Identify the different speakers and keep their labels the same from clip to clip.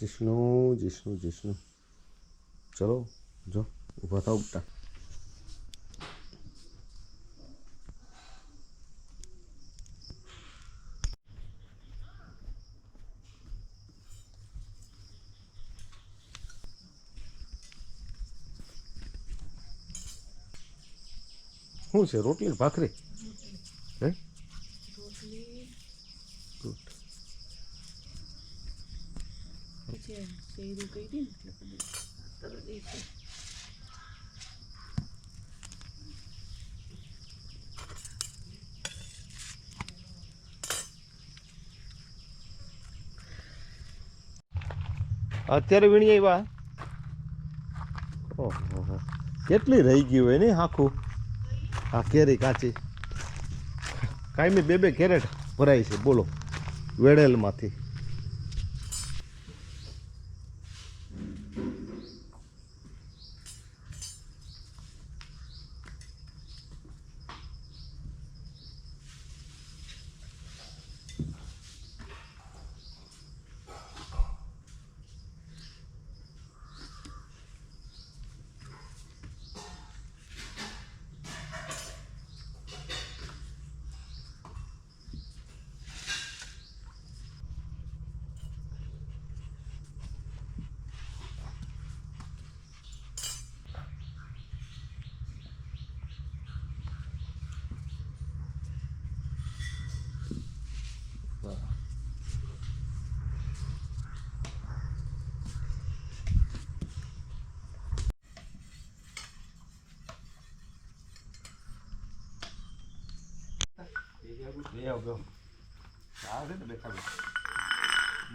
Speaker 1: જિષ્ણુ જિષ્ણુ જિષ્ણુ. ચલો જો ઊભા થાવ બેટા. શું છે રોટલી ભાખરી? હે? અત્યારે વીણી આવ્યા? ઓહો. કેટલી રહી ગઈ હોય ને આખું? આ કેરી કાચી. કાયમી બે બે કેરેટ ભરાય છે બોલો. વેડેલમાંથી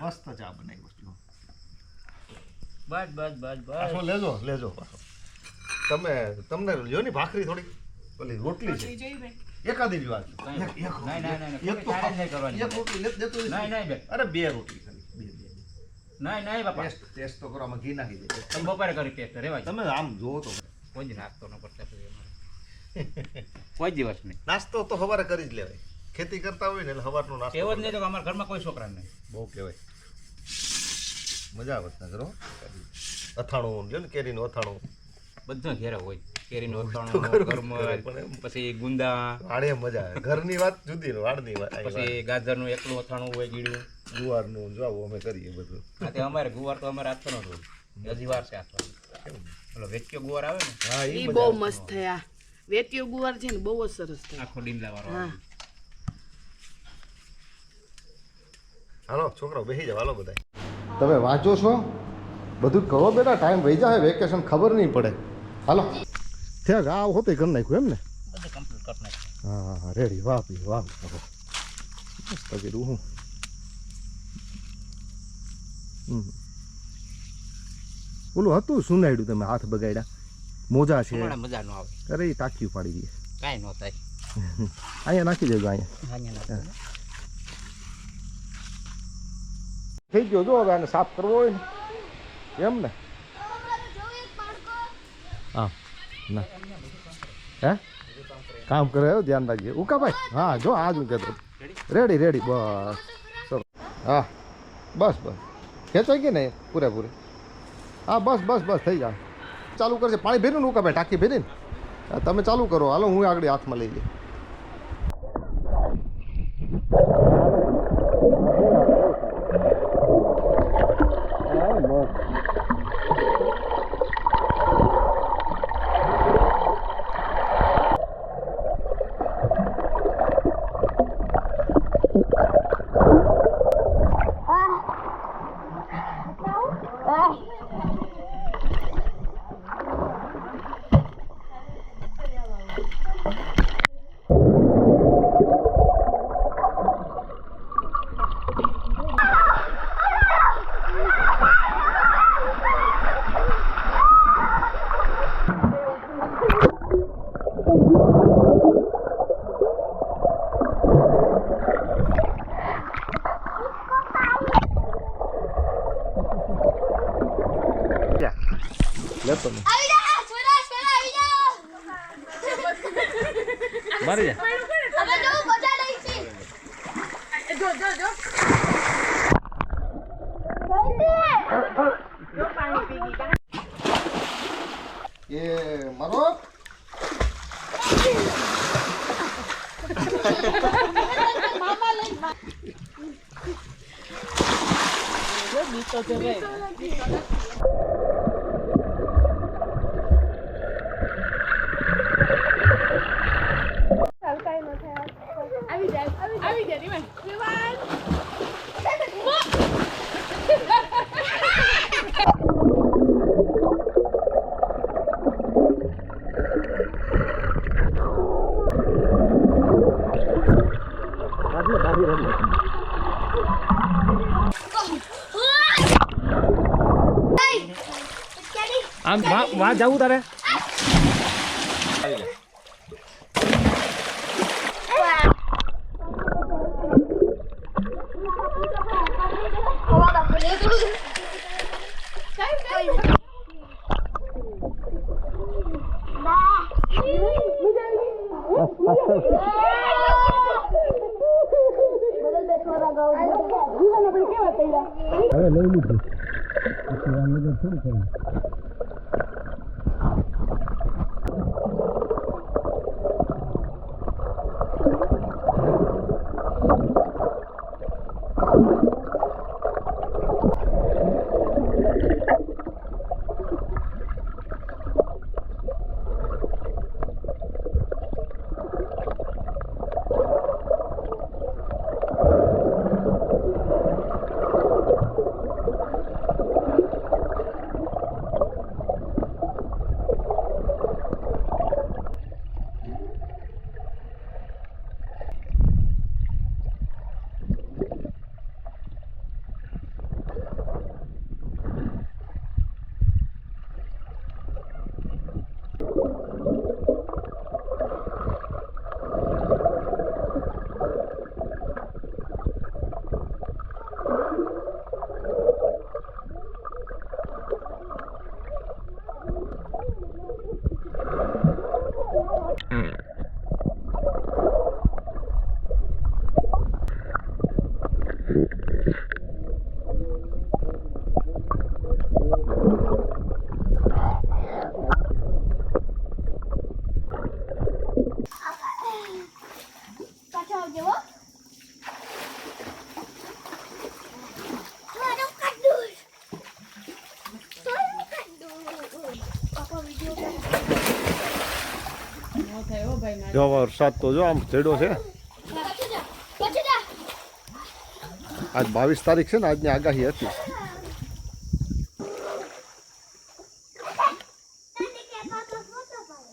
Speaker 1: મસ્ત ચા બનાવી વસ્તુ.
Speaker 2: બસ બસ બસ બસ
Speaker 1: પાછો લેજો લેજો પાછો. તમે તમને લ્યો ની ભાખરી થોડી ઓલી રોટલી છે. એકાદી જ વાત અરે બે રોટલી ખાલી. બે બે
Speaker 2: નહીં. નહીં બાપા.
Speaker 1: ટેસ્ટ ટેસ્ટ તો કરો આમાં ઘી નાખી દે.
Speaker 2: તમે બપોરે કરી ટેસ્ટ રેવાય.
Speaker 1: તમે આમ જોવો તો.
Speaker 2: કોઈ જ નાસ્તો ન કરતા કોઈ દિવસ નહીં.
Speaker 1: નાસ્તો તો સવારે કરી જ લેવાય. ખેતી કરતા હોય ને એટલે સવારનો નાસ્તો
Speaker 2: એવો જ નહીં તો અમારા ઘરમાં કોઈ છોકરા નહીં.
Speaker 1: બહુ કહેવાય. મજા આવે ના કરો અથાણું લ્યો ને કેરીનું અથાણું.
Speaker 2: બધા ઘેરે હોય. કેરીનું અથાણું
Speaker 1: એમ.
Speaker 2: પછી ગુંદા.
Speaker 1: આડે મજા આવે. ઘરની વાત જુદી ને વાડની વાત
Speaker 2: પછી ગાજરનું એકલું અથાણું હોય ગીડું
Speaker 1: ગુવારનું જો અમે કરીએ બધું.
Speaker 2: આ તે અમારે ગુવાર તો અમારે આપવાનો જ હોય. હજી વાર છે આપવાનો ઓલો વેચ્યો ગુવાર આવે ને?
Speaker 1: હા એ
Speaker 3: બહુ મસ્ત થયા. વેતીયો ગુવાર છે ને બહુ જ સરસ થયા.
Speaker 2: આખો ડીંડલા વાળો
Speaker 1: હાલો છોકરાઓ બેસી જાવ હાલો બધા તમે વાંચો છો? બધું કહો બેટા ટાઈમ વહી જાય વેકેશન ખબર નહીં પડે. હાલો. થયા આ હોતે કરી નાખ્યું એમ ને
Speaker 2: બધું કમ્પ્લીટ કરી નાખ્યું.
Speaker 1: હા હા હા રેડી વાહ પી વાહ મસ્ત કીધું હું ઓલું હતું સુનાડ્યું તમે હાથ બગાડ્યા? મોજા છે.
Speaker 2: મજા ન આવે.
Speaker 1: અરે એ ટાંકી પાડી દઈએ.
Speaker 2: કાંઈ ન થાય.
Speaker 1: અહીંયા નાખી દેજો અહીંયા.
Speaker 2: અહીંયા નાખો.
Speaker 1: થઈ ગયો જો હવે આને સાફ કરવો હોય ને. એમ ને? હા. કામ કરે ધ્યાન રાખજે. ઉકાભાઈ હા, જો આજ હું કહેતો રેડી રેડી બસ. ચલો. હા. બસ બસ. ખેંચાઈ ગઈ ને પૂરેપૂરી. હા, બસ બસ બસ, થઈ જાય. ચાલુ કરશે પાણી ભેર્યું ને ઉકાભાઈ ટાંકી ભેરીને. તમે ચાલુ કરો. હાલો, હું આગળ હાથમાં લઈ લઈ Oh. જતો ને મારી જા.
Speaker 4: એ મારો? મામા લઈ.
Speaker 5: આમ વા વા તારે?
Speaker 1: વરસાદ તો જો આમ ચડ્યો છે. આજ બાવીસ તારીખ છે ને આજની આગાહી હતી
Speaker 6: તને કે પાપા ફોટો પાડે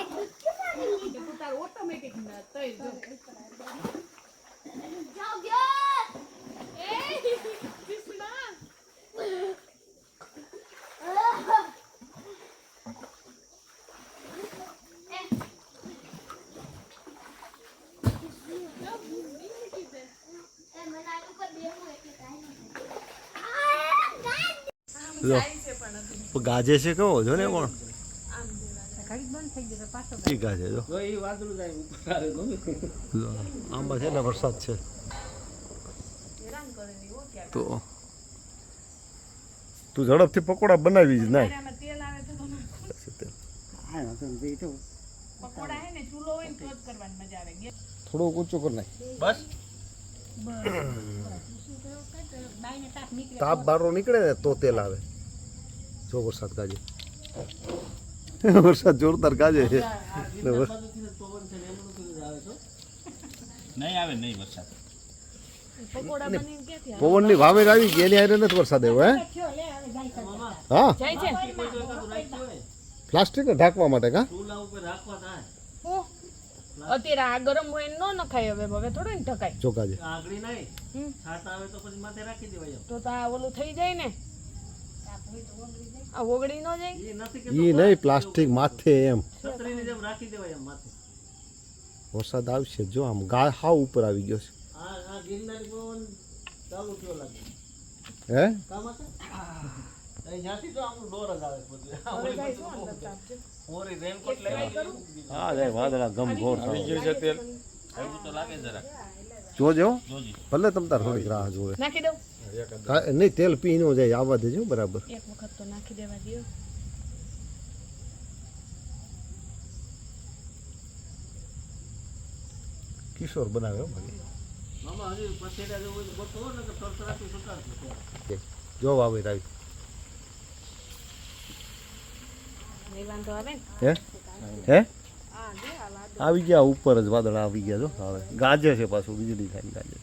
Speaker 6: એક ગુચ્છું મારી લીધું.
Speaker 3: તું તાર ઓટોમેટિક ના તઈ જો
Speaker 6: જાઓ ગયો
Speaker 3: એ કૃષ્ણા
Speaker 6: એ મને આ ઉપર બેહવું એટલે કાંઈ ન થાય.
Speaker 1: જો. ગાજે છે કેવો જો ને પણ ઈ ગાજે. જો. જો, આંબા છે ને વરસાદ છે. તો તું ઝડપથી પકોડા બનાવી જ નાય
Speaker 3: આમાં તેલ આવે તો પકોડા હે ને ચૂલો હોય ને તો જ કરવાની મજા આવે. ગેસ
Speaker 1: થોડું ઊંચું કરી નાખ.
Speaker 2: બસ.
Speaker 1: તાપ બારો નીકળે ને તો તેલ આવે. જો વરસાદ ગાજે. વરસાદ જોરદાર ગાજે. છે ને વર-
Speaker 2: નહીં આવે નહીં વરસાદ.
Speaker 3: પકોડા બનીને ક્યાંથી
Speaker 1: પવનની વાવેર આવી ગઈ એની હારે નથી વરસાદ આવ્યો હે? હા?
Speaker 3: જાય છે.
Speaker 1: પ્લાસ્ટિક ને ઢાંકવા માટે કા?
Speaker 3: હું અત્યારે આ ગરમ હોય નો નખાય હવે હવે થોડો ને ઢકાય.
Speaker 1: જો ગાજે
Speaker 3: આવે તો તો આ ઓલું થઈ જાય ને. આ ઓગળી ન જાય?
Speaker 1: એ નહીં પ્લાસ્ટિક માથે એમ. વરસાદ આવશે જો આમ ગા હાવ ઉપર આવી ગયો છે. હે? હા. જાય વાદળા ગમ ઘોર
Speaker 2: એવું તો લાગે જરા
Speaker 1: જોજો. ભલે તમ તાર થોડીક રાહ જોવે.
Speaker 3: નાખી દઉં?
Speaker 1: નહીં તેલ પી નો જાય આવવા દેજો બરાબર.
Speaker 3: એક વખત તો નાખી દેવા દો
Speaker 1: કિશોર બનાવ્યો ભાઈ. જો આવી
Speaker 3: આવે ને
Speaker 1: હે? હે? આવી ગયા ઉપર જ વાદળ આવી ગયા જો. હવે ગાજે છે પાછું વીજળી થાય ગાજે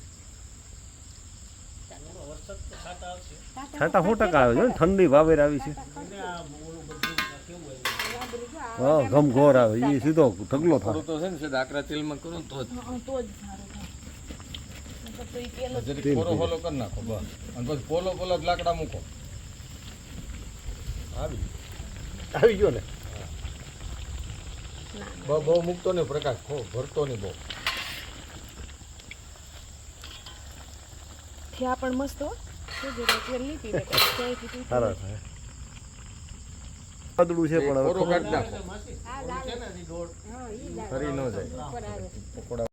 Speaker 1: છાટા સો ટકા આવે છે ઠંડી વાવેર આવી છે. હા ઘમઘોર આવે એ સીધો ઢગલો થાય.
Speaker 5: તો છે ને સીધા આકરા તેલમાં કરો તો જ.
Speaker 3: પેલો જ
Speaker 5: જરીક ફોરો ફોલો કરી નાખો બસ. અને પછી પોલો પોલો લાકડા મૂકો. આવી.
Speaker 1: આવી ગયો ને?
Speaker 5: બહુ બહુ મૂકતો નહીં પ્રકાશ. ખો ભરતો નહીં બહુ.
Speaker 3: થયા પણ મસ્ત હો. શું જરૂર તેલ નહીં પીવે. ક્યાંયથી પીતું
Speaker 1: સારા થાય. વાદળું છે પણ હવે
Speaker 5: ફોરો નાખો. ફરી ન જાય.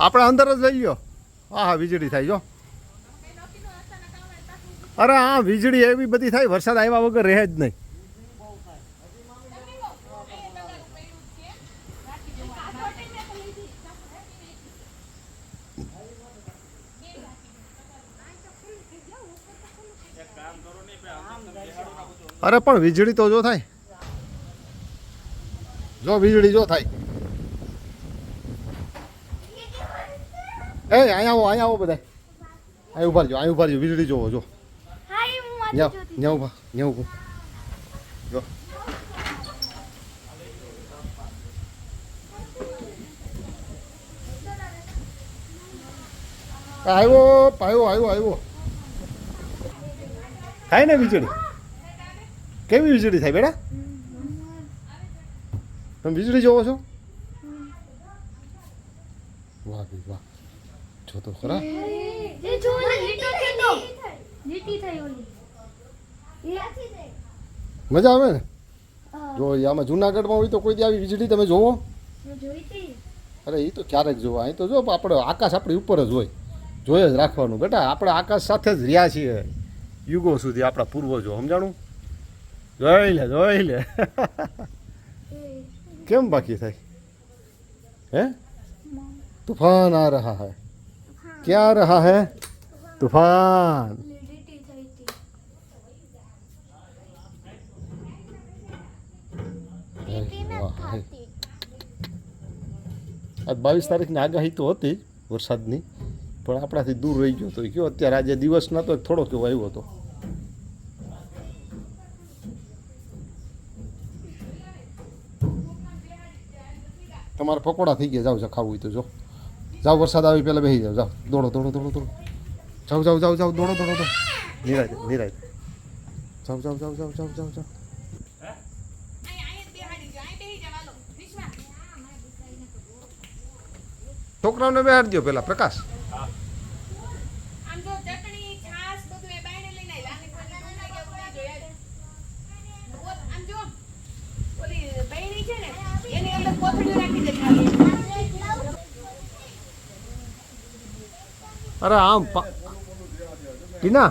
Speaker 1: આપણે અંદર જ લઈ ગયો હા હા વીજળી થાય જો. અરે હા વીજળી એવી બધી થાય વરસાદ આવ્યા વગર રહે જ નહીં. અરે પણ વીજળી તો જો થાય. જો વીજળી જો થાય. એ અહીંયા આવો અહીંયા આવો બધા. અહીં ઊભા રહેજો અહીં ઊભા રહેજો વીજળી જોવો જો.
Speaker 6: હા એ હું
Speaker 1: ન્યા
Speaker 6: વાંચી જોતી
Speaker 1: ન્યા ઊભા ન્યા ઊભો. જો. આવ્યો આવ્યો આવ્યો આવ્યો. થાય ને વીજળી? કેવી વીજળી થાય બેટા? તમે વીજળી જોવો છો? વાહ ભાઈ વાહ. જો તો ખરા.
Speaker 6: એ જો લીટો થઈ લીટી થઈ. ઓલી. એ
Speaker 1: મજા આવે ને? જો આમાં જુનાગઢમાં હોય તો કોઈ દી આવી વીજળી તમે જોવો. અરે એ તો ક્યારેક જોવા. અહીં તો જો આપણે આકાશ આપણી ઉપર જ હોય. જોઈએ જ રાખવાનું. બેટા આપણે આકાશ સાથે જ રહ્યા છીએ. યુગો સુધી આપણા પૂર્વજો સમજાણું? જોઈ લે જોઈ લે કેમ બાકી થાય હે તૂફાન આ
Speaker 6: રહા હૈ ક્યાં
Speaker 1: રહા હૈ તૂફાન આજ બાવીસ તારીખની આગાહી તો હતી વરસાદની પણ આપણાથી દૂર રહી ગયો હતો કયો અત્યારે આજે દિવસ નહોતો થોડો કેવો આવ્યો હતો. તમારે પકોડા થઈ ગયા. જાઓ જાઓ ખાવું હોય તો જો. જાઓ વરસાદ આવી પહેલાં બેસી જાઓ. જાઓ દોડો દોડો દોડો દોડો. જાઓ જાઓ જાઓ જાઓ દોડો દોડો દોડો. નિરાય નિરાય જાઓ જાઓ જાઓ જાઓ જાઓ જાઓ જાઓ. છોકરાઓને બેહાડી દો પેલા પ્રકાશ
Speaker 3: આમ જો ચટણી છાશ બધું એ બાયણે લઈને આવી લાની કોઈ દૂધ લઈ ગયા નહીં જોયા ઓલ આમ જો ઓલી બહેણી છે ને એની અંદર કોથળીઓ રાખી દે ખાલી
Speaker 1: અરે આમ ટીના,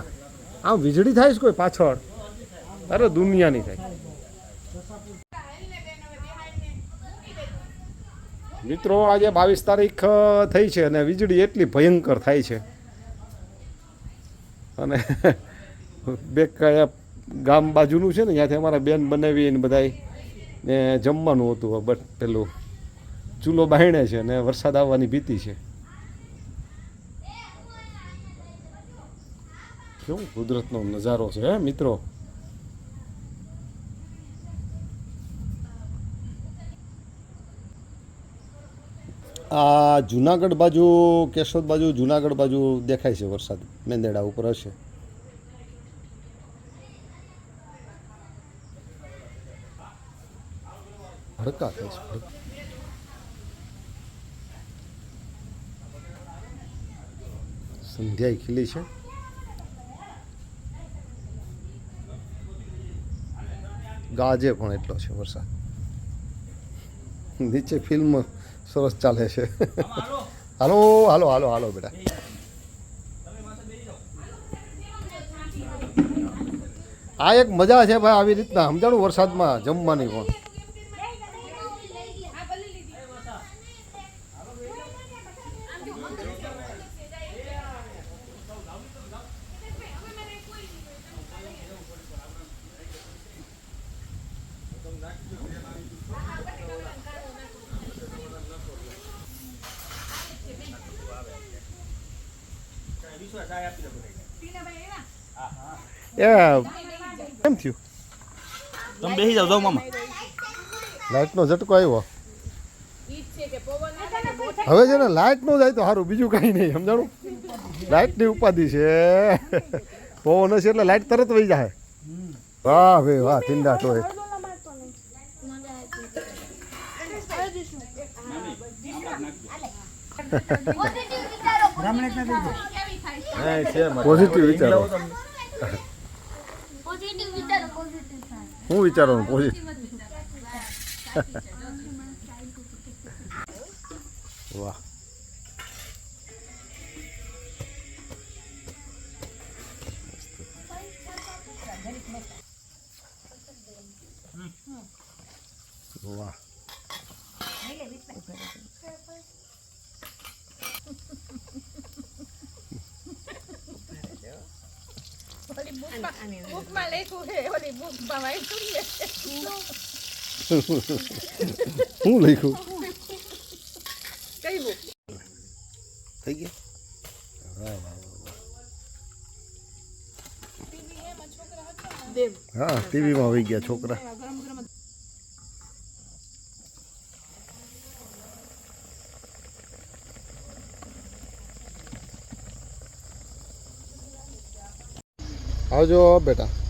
Speaker 1: આમ વીજળી થાય છે કોઈ પાછળ? અરે દુનિયાની થાય. મિત્રો, આજે બાવીસ તારીખ થઈ છે અને વીજળી એટલી ભયંકર થાય છે. અને બે કયા ગામ બાજુનું છે ને, ત્યાંથી અમારા બેન બનાવી ને બધાય ને જમવાનું હતું બટ પેલું ચૂલો બાયણે છે ને, વરસાદ આવવાની ભીતિ છે. કેવું કુદરતનો નજારો છે, હે મિત્રો? આ જુનાગઢ બાજુ, કેશોદ બાજુ, જુનાગઢ બાજુ દેખાય છે વરસાદ. મેંદેડા ઉપર હશે. ભડકા થાય સંધ્યાય ખીલી છે. ગાજે પણ એટલો છે વરસાદ. નીચે ફિલ્મ સરસ ચાલે છે. હાલો હાલો હાલો હાલો બેટા. આ એક મજા છે ભાઈ આવી રીતના. સમજાણું વરસાદમાં જમવાની પણ. એ કેમ થયું?
Speaker 5: તમે બેસી જાવ મામા.
Speaker 1: લાઇટનો ઝટકો આવ્યો. હવે છે ને લાઇટ નો જાય તો સારું બીજું કાંઈ નહીં સમજાણું? લાઇટની ઉપાધિ છે. પવન હશે એટલે લાઇટ તરત વહી જાય. વાહ ભાઈ વાહ ટીંડા ટોય
Speaker 6: પોઝિટિવ વિચારો
Speaker 1: પોઝિટિવ વિચારો
Speaker 6: પોઝિટિવ વિચારો પોઝિટિવ થાય
Speaker 1: હું વિચારવાનું પોઝિટિવ વાહ વાહ
Speaker 3: બુકમાં લખ્યું છે ઓલી બુકમાં વાંચ્યું ને
Speaker 1: હું લખ્યું
Speaker 3: કઈ બુક
Speaker 1: થઈ ગયા વાહ વાહ
Speaker 3: દેવ
Speaker 1: હા ટીવીમાં વહી ગયા છોકરા આવજો બેટા